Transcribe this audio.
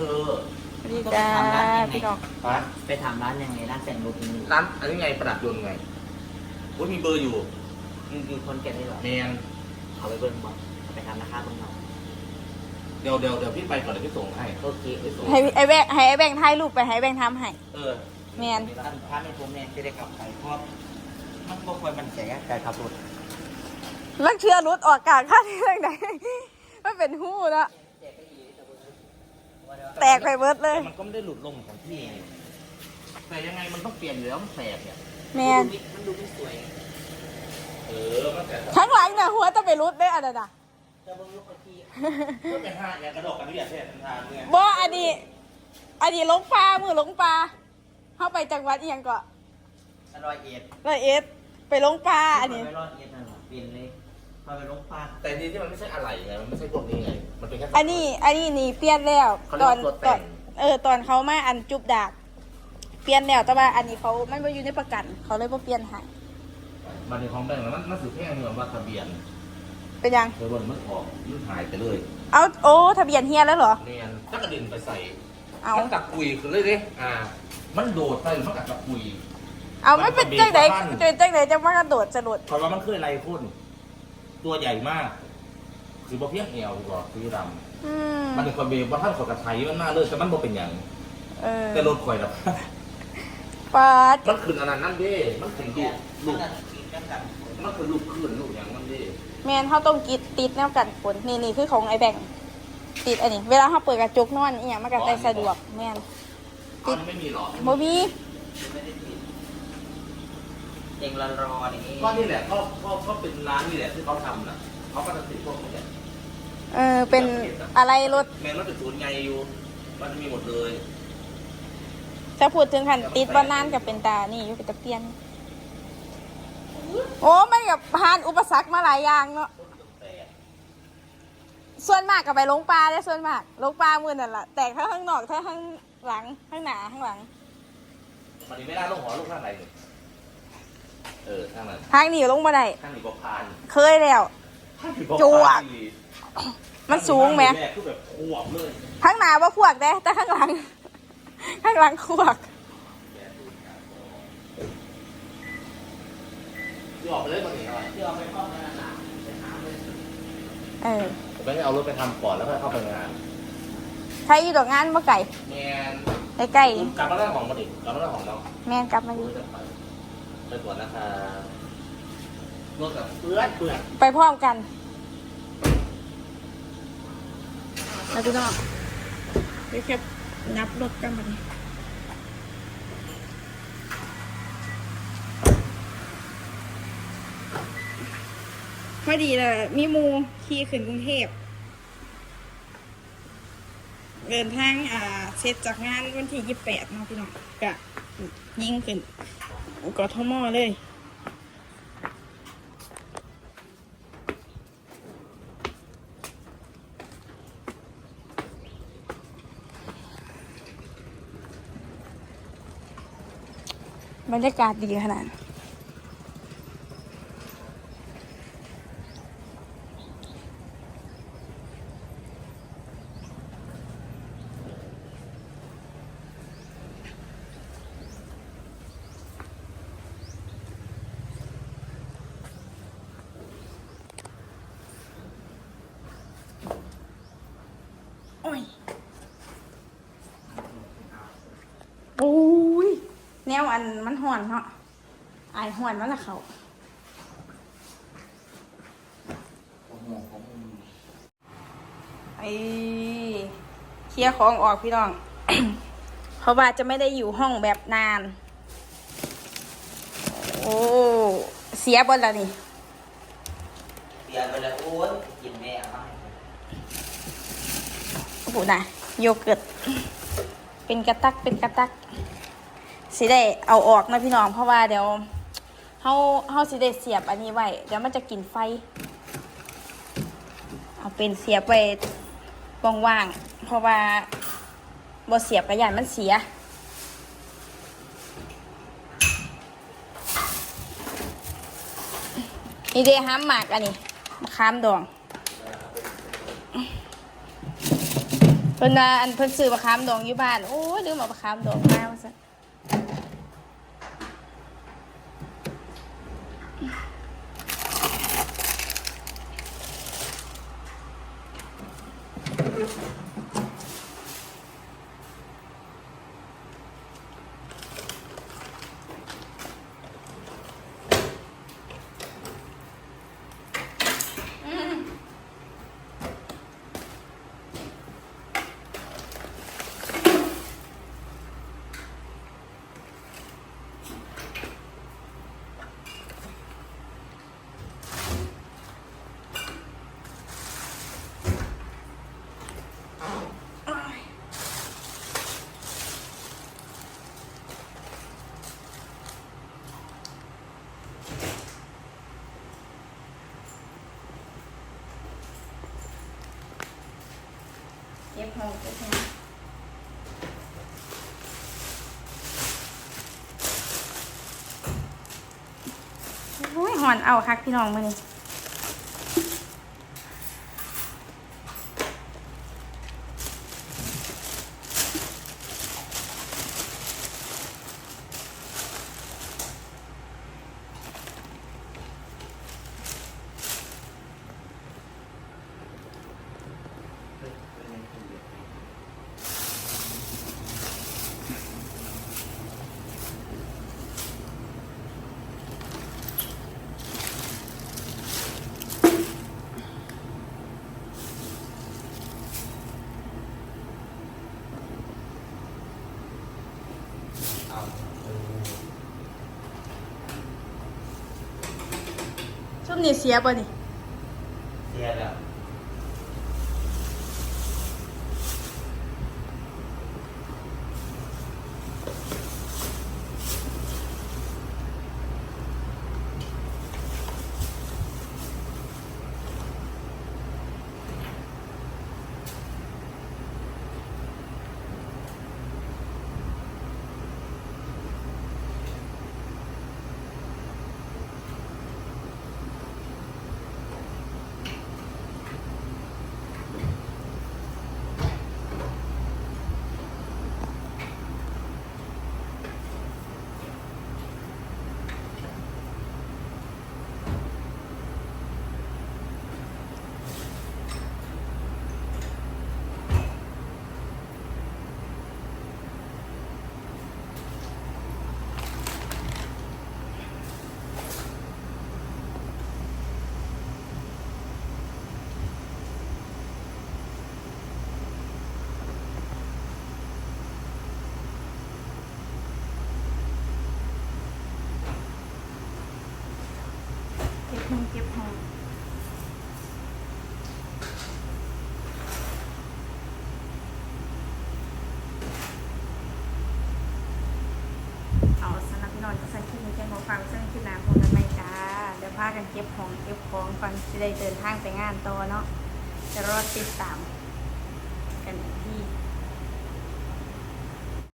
ธอสวัสดีจ้าพี่น้องฮะไปถามร้านยังไงร้านแต่งรถมีร้านอันนี้ไงประดับยนต์ไงโอ้ยมีเบอร์อยู่มีมีคนแก่ได้หรอแมนเอาไปเบิ้งบอกเอาไปทำราคาเบิ้งเอาเดี๋ยวเดี๋ยวเดี๋ยวพี่ไปก่อนเดี๋ยวพี่ส่งให้โอเคไปส่งให้ไอ้แบงค์ให้ไอ้แบงค์ถ่ายรูปไปให้ไอ้แบงค์ทำให้เออแมนร้านค้าในผมเนี่ยจะได้กลับไปเพราะมันบ่ค่อยมันแก่การขับรถลักเชื่อรุดออกกลางค่าที่เรื่องไหนมันเป็นหู้แล้ว แตกไปเบิดเลยแต่มันก็ไม่ได้หลุดลงของพี่ไงแต่ยังไงมันต้องเปลี่ยนอยู่แล้วมันแสบเนี่ยแมนมันดูไม่สวย เออมันแต่ข้างหลังน่ะหัวจะไปรุดได้อันนั้นน่ะจะเบิ้งลูกกะทิก็เป็นห้าอย่างกระดกกันนี่อย่าแทนทางเนี่ยบ่อันนี้ อันนี้ลงปลามือลงปลาเข้าไปจังหวัดเอียงก็อร่อยเอ็ดร้อยเอ็ดไปลงปลาอันนี้ไปรอดเอ็ดนั่นหรอเปลี่ยนเลย พอไปลงปลาแต่นี่ที่มันไม่ใช่อะไรไง มันไม่ใช่พวกนี้ไง มันเป็นแค่อันนี้ อันนี้นี่เปลี่ยนแล้วเขาเรีตยกอนว่าตัวตแต่อนง เออตอนเขามาอันจุบดาบเปลี่ยนแล้วแต่ว่าอันนี้เขามันไม่อยู่ในประกัน เขาเลยบ่เปลี่ยนให้มันในของแบงค์มันมันสืบแค่เหมือนว่าทะเบียนเป็นยังเคยบนมันออกยื่นหายไปเลยเอาโอ้ทะเบียนเฮียแล้วเหรอ เนียนถ้ากระเด็นไปใส่เอามันกักกุยคือเลยดิอ่า มันโดดไปมันกักกุย เอาไม่เป็นจังไดมันก็มีเป็นจังไดจะมากระโดดสลุดเพราะว่ามันเคยไรพ่น ตัวใหญ่มาก คือบ่เพียงเอวดีกว่าคือดอืมำมันเป็นคนเบว่าท่านขอกระไทยมันมากเลยแต่มันบ่เป็นอย่างเออแต่รถข่อยแบบปาดมันขึ้นอันนั้นนั่นเด้ มันถึงลูกลูลูกกกินกันกันมันคือลูกขึ้นลูกอย่างนั้นเด้แมนเขาต้องกิดติดแนวกันฝนนี่นี่คือของไอ้แบงค์ติดอันนี้ เวลาเขาเปิดกระจกนอนอีหยังมันก็ได้สะดวกแมนอ๋อนี่ไม่มีหรอ โมบี ไม่ได้ติดเองรอรออย่างนี้ก็นี่แหละก็ก็ก็เป็นร้านนี่แหละที่เขาทำน่ะเขาก็จะติดพวกนี้แหละเออเป็นอะไรรถแมนรถติดศูนย์ไงอยู่ มันจะมีหมดเลยถ้าพูดถึงขันติดบ้านนานกับเป็นตานี่อยู่เป็นตะเพียน โอ้ไม่กับผ่านอุปสรรคมาหลายอย่างเนาะแต่ส่วนมากกับไปลงปลาได้ส่วนมากลงปลามือนั่นแหละแต่ถ้าข้างนอกถ้าข้างหลังข้างหน้าข้างหลังมันนี่ไม่ได้ลงหัวลูกข้างไหนเลย เออข้างนั้นทางนี้ลงมาได้ข้างนี้ก็พานเคยแล้วข้างนี้ก็จวก พานอีกมันสูงไหมแรกคือแบบขวบเลยข้างหน้าว่าขวกได้แต่ข้างหลัง ข้างหลังขวกที่ออกไปเลยมันนี่อะไรที่เอาไปห้องนั่นน่ะไปหาเลยเออผมไม่ได้เอารถไปทำก่อนแล้วค่อยเข้าไปงานใช้อยู่ดอกงานบ่ไก่แมนใกล้กลับมาได้ของมาดิกลับมาได้ของเราๆแม่นกลับมาอยู่จะไป ไปตรวจนะคะรถกับเปื้อนเปื้อนไปพร้อมกันแล้วพี่น้องไปแค่นับรถกันมาดิพอดีเลยมีหมูขี่ขึ้นกรุงเทพเดินทางอ่าเสร็จจากงานวันที่ยี่สิบแปดเนาะพี่น้องกะยิงขึ้น กทมเลย บรรยากาศดีขนาดนั้นโอ้ย โอ้ย แนวอันมันห่อนเนาะอายห่อนมันละเขาไอเคลียร์ของออกพี่น้อง เพราะว่าจะไม่ได้อยู่ห้องแบบนาน โอ้เสียบนแล้วนี่เปลี่ยนไปเลยโอ้ยกินแม่เอาให้โอ้โหนะโยเกิร์ตเป็นกระตักเป็นกระตัก สิได้เอาออกนะพี่น้องเพราะว่าเดี๋ยวเฮาเฮาสิได้เสียบอันนี้ไว้เดี๋ยวมันจะกินไฟ เอาเป็นเสียบไว้ว่างๆเพราะว่าบ่เสียบกระยานมันเสียนี่เดห้ามหมากอันนี้มะขามดองเพิ่นน่ะอันเพิ่นซื้อมะขามดองอยู่บ้านโอ้ยลืมเอามะขามดองมาว่าซั่น เก็บห้อก็บห้องโอ้ยหอนเอาคักพี่น้องมานี่ เอา ช่วง นี้เสียบ่นี่ ห้องเก็บหองเอาสำหรับพี่น้องจะใส่คลิปนี้แค่หมอฟังเส้นขึ้นน้ำพงกันไปจ้า เดี๋ยวพากันเก็บของเก็บของก่อนจะได้เดินทางไปงานต่อเนาะจะรอดติดตาม